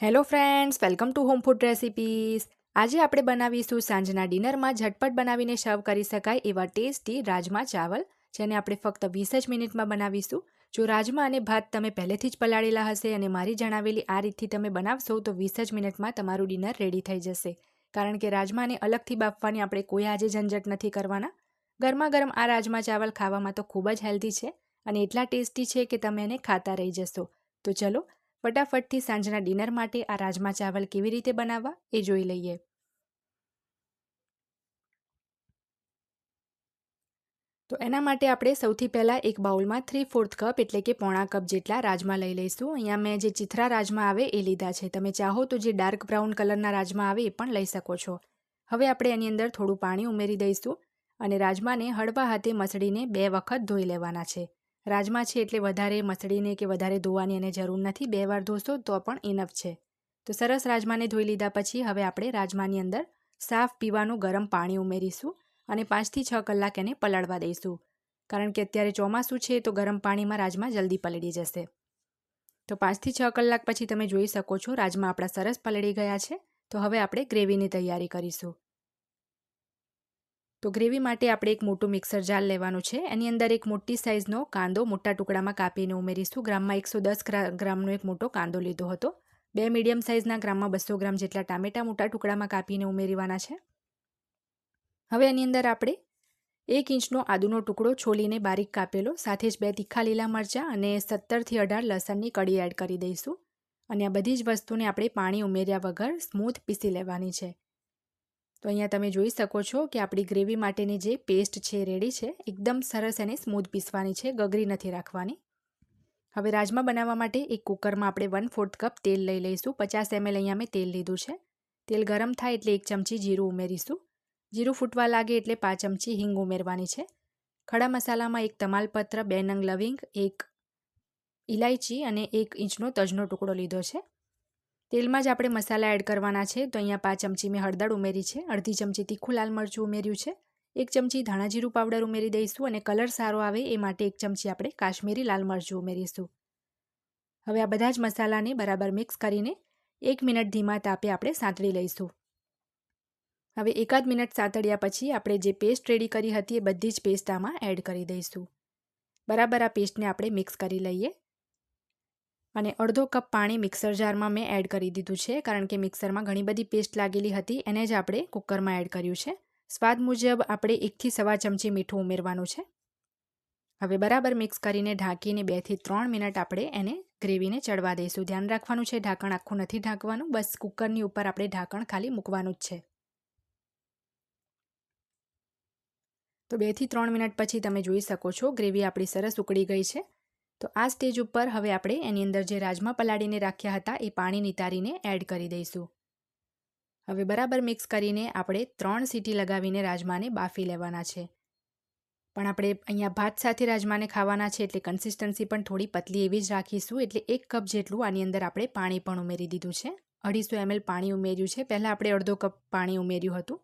Hello friends welcome to home food recipes આજે આપણે બનાવીશું સાંજના ડિનરમાં ઝટપટ બનાવીને સર્વ કરી શકાય એવા ટેસ્ટી રાજમા ચાવલ, જેને આપણે ફક્ત વીસ જ મિનિટમાં બનાવીશું. જો રાજમા અને ભાત તમે પહેલેથી જ પલાળેલા હશે અને મારી જણાવેલી આ રીતથી તમે બનાવશો, તો વીસ જ મિનિટમાં તમારું ડિનર રેડી થઈ જશે. કારણ કે રાજમાને અલગથી બાફવાની આપણે કોઈ આજે ઝંઝટ નથી કરવાના. ગરમા ગરમ આ રાજમા ચાવલ ખાવામાં તો ખૂબ જ હેલ્ધી છે અને એટલા ટેસ્ટી છે કે તમે એને ખાતા રહી જશો. તો ચલો ફટાફટથી સાંજના ડિનર માટે આ રાજમા ચાવલ કેવી રીતે બનાવવા એ જોઈ લઈએ. તો એના માટે આપણે સૌથી પહેલાં એક બાઉલમાં થ્રી ફોર્થ કપ એટલે કે પોણા કપ જેટલા રાજમા લઈ લઈશું. અહીંયા મેં જે ચિથરા રાજમા આવે એ લીધા છે. તમે ચાહો તો જે ડાર્ક બ્રાઉન કલરના રાજમા આવે એ પણ લઈ શકો છો. હવે આપણે એની અંદર થોડું પાણી ઉમેરી દઈશું અને રાજમાને હળવા હાથે મસળીને બે વખત ધોઈ લેવાના છે. રાજમા છે એટલે વધારે મસળીને કે વધારે ધોવાની એને જરૂર નથી. બે વાર ધોશો તો પણ ઇનફ છે. તો સરસ રાજમાને ધોઈ લીધા પછી હવે આપણે રાજમાની અંદર સાફ પીવાનું ગરમ પાણી ઉમેરીશું અને પાંચથી છ કલાક એને પલાળવા દઈશું. કારણ કે અત્યારે ચોમાસું છે તો ગરમ પાણીમાં રાજમા જલ્દી પલળી જશે. તો પાંચથી છ કલાક પછી તમે જોઈ શકો છો રાજમા આપણા સરસ પલળી ગયા છે. તો હવે આપણે ગ્રેવીની તૈયારી કરીશું. તો ગ્રેવી માટે આપણે એક મોટું મિક્સર જાર લેવાનું છે. એની અંદર એક મોટી સાઇઝનો કાંદો મોટા ટુકડામાં કાપીને ઉમેરીશું. ગ્રામમાં એકસો દસ ગ્રામનો એક મોટો કાંદો લીધો હતો. બે મીડિયમ સાઇઝના ગ્રામમાં બસો ગ્રામ જેટલા ટામેટા મોટા ટુકડામાં કાપીને ઉમેરવાના છે. હવે એની અંદર આપણે એક ઇંચનો આદુનો ટુકડો છોલીને બારીક કાપેલો, સાથે જ બે તીખા લીલા મરચાં અને સત્તરથી અઢાર લસણની કડી એડ કરી દઈશું. અને આ બધી જ વસ્તુને આપણે પાણી ઉમેર્યા વગર સ્મૂથ પીસી લેવાની છે. તો અહીંયા તમે જોઈ શકો છો કે આપણી ગ્રેવી માટેની જે પેસ્ટ છે, રેડી છે, એકદમ સરસ એને સ્મૂથ પીસવાની છે, ગગરી નથી રાખવાની. હવે રાજમા બનાવવા માટે એક કુકરમાં આપણે વન ફોર્થ કપ તેલ લઈ લઈશું. પચાસ એમએલ અહીંયા મેં તેલ લીધું છે. તેલ ગરમ થાય એટલે એક ચમચી જીરું ઉમેરીશું. જીરું ફૂટવા લાગે એટલે પાંચ ચમચી હિંગ ઉમેરવાની છે. ખડા મસાલામાં એક તમાલપત્ર, બે નંગ લવિંગ, એક ઇલાયચી અને એક ઇંચનો તજનો ટુકડો લીધો છે. તેલમાં જ આપણે મસાલા એડ કરવાના છે. તો અહીંયા પાંચ ચમચી મેં હળદર ઉમેરી છે. અડધી ચમચી તીખું લાલ મરચું ઉમેર્યું છે. એક ચમચી ધાણાજીરું પાવડર ઉમેરી દઈશું અને કલર સારો આવે એ માટે એક ચમચી આપણે કાશ્મીરી લાલ મરચું ઉમેરીશું. હવે આ બધા જ મસાલાને બરાબર મિક્સ કરીને એક મિનિટ ધીમા તાપે આપણે સાંતળી લઈશું. હવે એકાદ મિનિટ સાંતળ્યા પછી આપણે જે પેસ્ટ રેડી કરી હતી એ બધી જ પેસ્ટ આમાં એડ કરી દઈશું. બરાબર આ પેસ્ટને આપણે મિક્સ કરી લઈએ. અને અડધો કપ પાણી મિક્સર જારમાં મેં એડ કરી દીધું છે, કારણ કે મિક્સરમાં ઘણી બધી પેસ્ટ લાગેલી હતી, એને જ આપણે કુકરમાં એડ કર્યું છે. સ્વાદ મુજબ આપણે એકથી સવા ચમચી મીઠું ઉમેરવાનું છે. હવે બરાબર મિક્સ કરીને ઢાંકીને બેથી ત્રણ મિનિટ આપણે એને ગ્રેવીને ચડવા દઈશું. ધ્યાન રાખવાનું છે, ઢાંકણ આખું નથી ઢાંકવાનું, બસ કુકરની ઉપર આપણે ઢાંકણ ખાલી મૂકવાનું જ છે. તો બેથી ત્રણ મિનિટ પછી તમે જોઈ શકો છો, ગ્રેવી આપણી સરસ ઉકળી ગઈ છે. તો આ સ્ટેજ ઉપર હવે આપણે એની અંદર જે રાજમા પલાળીને રાખ્યા હતા એ પાણી નિતારીને એડ કરી દઈશું. હવે બરાબર મિક્સ કરીને આપણે ત્રણ સીટી લગાવીને રાજમાને બાફી લેવાના છે. પણ આપણે અહીંયા ભાત સાથે રાજમાને ખાવાના છે એટલે કન્સિસ્ટન્સી પણ થોડી પતલી એવી જ રાખીશું એટલે એક કપ જેટલું આની અંદર આપણે પાણી પણ ઉમેરી દીધું છે. અઢીસો એમએલ પાણી ઉમેર્યું છે. પહેલાં આપણે અડધો કપ પાણી ઉમેર્યું હતું.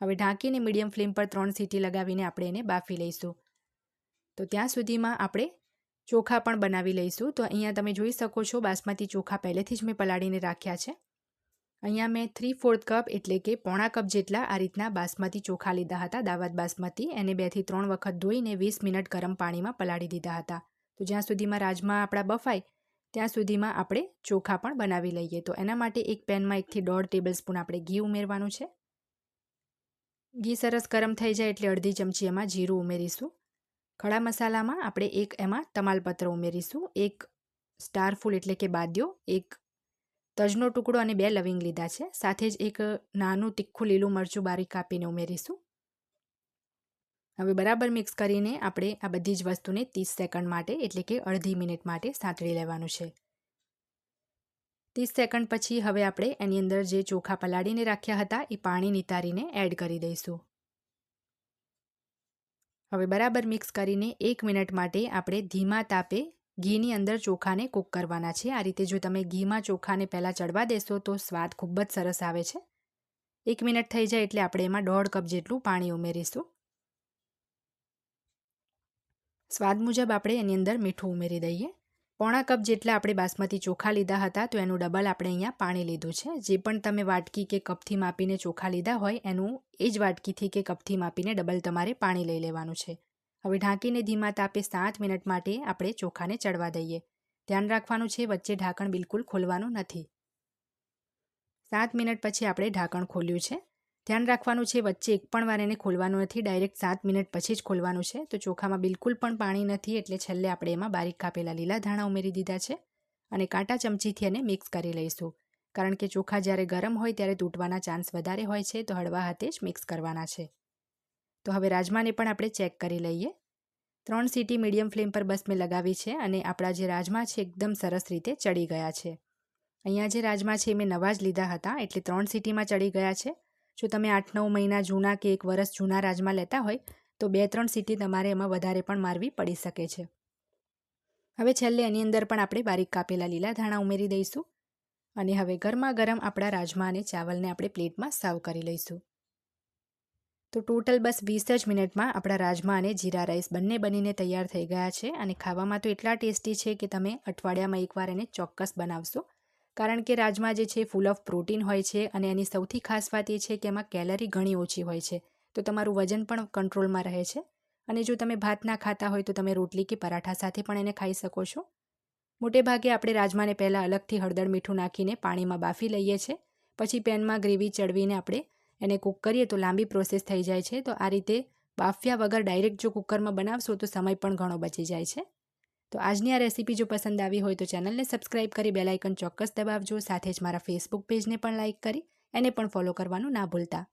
હવે ઢાંકીને મીડિયમ ફ્લેમ પર ત્રણ સીટી લગાવીને આપણે એને બાફી લઈશું. તો ત્યાં સુધીમાં આપણે ચોખા પણ બનાવી લઈશું. તો અહીંયા તમે જોઈ શકો છો, બાસમતી ચોખા પહેલેથી જ મેં પલાળીને રાખ્યા છે. અહીંયા મેં થ્રી ફોર્થ કપ એટલે કે પોણા કપ જેટલા આ રીતના બાસમતી ચોખા લીધા હતા. દાવત બાસમતી એને બેથી ત્રણ વખત ધોઈને વીસ મિનિટ ગરમ પાણીમાં પલાળી દીધા હતા. તો જ્યાં સુધીમાં રાજમા આપણા બફાય, ત્યાં સુધીમાં આપણે ચોખા પણ બનાવી લઈએ. તો એના માટે એક પેનમાં એકથી દોઢ ટેબલ સ્પૂન આપણે ઘી ઉમેરવાનું છે. ઘી સરસ ગરમ થઈ જાય એટલે અડધી ચમચી એમાં જીરું ઉમેરીશું. ખડા મસાલામાં આપણે એક એમાં તમાલપત્ર ઉમેરીશું, એક સ્ટાર ફૂલ એટલે કે બાદ્યો, એક તજનો ટુકડો અને બે લવિંગ લીધા છે. સાથે જ એક નાનું તીખું લીલું મરચું બારીક કાપીને ઉમેરીશું. હવે બરાબર મિક્સ કરીને આપણે આ બધી જ વસ્તુને ત્રીસ સેકન્ડ માટે એટલે કે અડધી મિનિટ માટે સાંતળી લેવાનું છે. ત્રીસ સેકન્ડ પછી હવે આપણે એની અંદર જે ચોખા પલાળીને રાખ્યા હતા એ પાણી નિતારીને એડ કરી દઈશું. હવે બરાબર મિક્સ કરીને એક મિનિટ માટે આપણે ધીમા તાપે ઘીની અંદર ચોખાને કૂક કરવાના છે. આ રીતે જો તમે ઘીમાં ચોખાને પહેલાં ચડવા દેશો તો સ્વાદ ખૂબ જ સરસ આવે છે. એક મિનિટ થઈ જાય એટલે આપણે એમાં દોઢ કપ જેટલું પાણી ઉમેરીશું. સ્વાદ મુજબ આપણે એની અંદર મીઠું ઉમેરી દઈએ. પોણા કપ જેટલા આપણે બાસમતી ચોખા લીધા હતા, તો એનું ડબલ આપણે અહીંયા પાણી લીધું છે. જે પણ તમે વાટકી કે કપથી માપીને ચોખા લીધા હોય, એનું એ જ વાટકીથી કે કપથી માપીને ડબલ તમારે પાણી લઈ લેવાનું છે. હવે ઢાંકીને ધીમા તાપે સાત મિનિટ માટે આપણે ચોખાને ચડવા દઈએ. ધ્યાન રાખવાનું છે, વચ્ચે ઢાંકણ બિલકુલ ખોલવાનું નથી. સાત મિનિટ પછી આપણે ઢાંકણ ખોલ્યું છે. ધ્યાન રાખવાનું છે, વચ્ચે એક પણ વાર એને ખોલવાનું નથી, ડાયરેક્ટ સાત મિનિટ પછી જ ખોલવાનું છે. તો ચોખામાં બિલકુલ પણ પાણી નથી, એટલે છેલ્લે આપણે એમાં બારીક કાપેલા લીલા ધાણા ઉમેરી દીધા છે અને કાંટા ચમચીથી એને મિક્સ કરી લઈશું. કારણ કે ચોખા જ્યારે ગરમ હોય ત્યારે તૂટવાના ચાન્સ વધારે હોય છે, તો હળવા હાથે જ મિક્સ કરવાના છે. તો હવે રાજમાને પણ આપણે ચેક કરી લઈએ. ત્રણ સીટી મીડિયમ ફ્લેમ પર બસ મેં લગાવી છે અને આપણા જે રાજમા છે, એકદમ સરસ રીતે ચડી ગયા છે. અહીંયા જે રાજમા છે મેં નવા જ લીધા હતા, એટલે ત્રણ સીટીમાં ચડી ગયા છે. જો તમે આઠ નવ મહિના જૂના કે એક વર્ષ જૂના રાજમા લેતા હોય, તો બે ત્રણ સીટી તમારે એમાં વધારે પણ મારવી પડી શકે છે. હવે છેલ્લે એની અંદર પણ આપણે બારીક કાપેલા લીલા ધાણા ઉમેરી દઈશું અને હવે ગરમા ગરમ આપણા રાજમા અને ચાવલને આપણે પ્લેટમાં સાવ કરી લઈશું. તો ટોટલ બસ વીસ જ મિનિટમાં આપણા રાજમા અને જીરા રાઈસ બંને બનીને તૈયાર થઈ ગયા છે અને ખાવામાં તો એટલા ટેસ્ટી છે કે તમે અઠવાડિયામાં એકવાર એને ચોક્કસ બનાવશો કારણ કે રાજમા જે છે ફૂલ ઓફ પ્રોટીન હોય છે અને એની સૌથી ખાસ વાત એ છે કે એમાં કેલરી ઘણી ઓછી હોય છે. તો તમારું વજન પણ કંટ્રોલમાં રહે છે. અને જો તમે ભાત ના ખાતા હોય તો તમે રોટલી કે પરાઠા સાથે પણ એને ખાઈ શકો છો. મોટે ભાગે આપણે રાજમાને પહેલાં અલગથી હળદર મીઠું નાખીને પાણીમાં બાફી લઈએ છીએ પછી પેનમાં ગ્રેવી ચડવીને આપણે એને કૂક કરીએ તો લાંબી પ્રોસેસ થઈ જાય છે. તો આ રીતે બાફ્યા વગર ડાયરેક્ટ જો કુકરમાં બનાવશો તો સમય પણ ઘણો બચી જાય છે. તો આજની આ રેસીપી જો પસંદ આવી હોય તો ચેનલને સબસ્ક્રાઇબ કરી બેલાઇકન ચોક્કસ દબાવજો. સાથે જ મારા ફેસબુક પેજને પણ લાઇક કરી, એને પણ ફોલો કરવાનું ના ભૂલતા.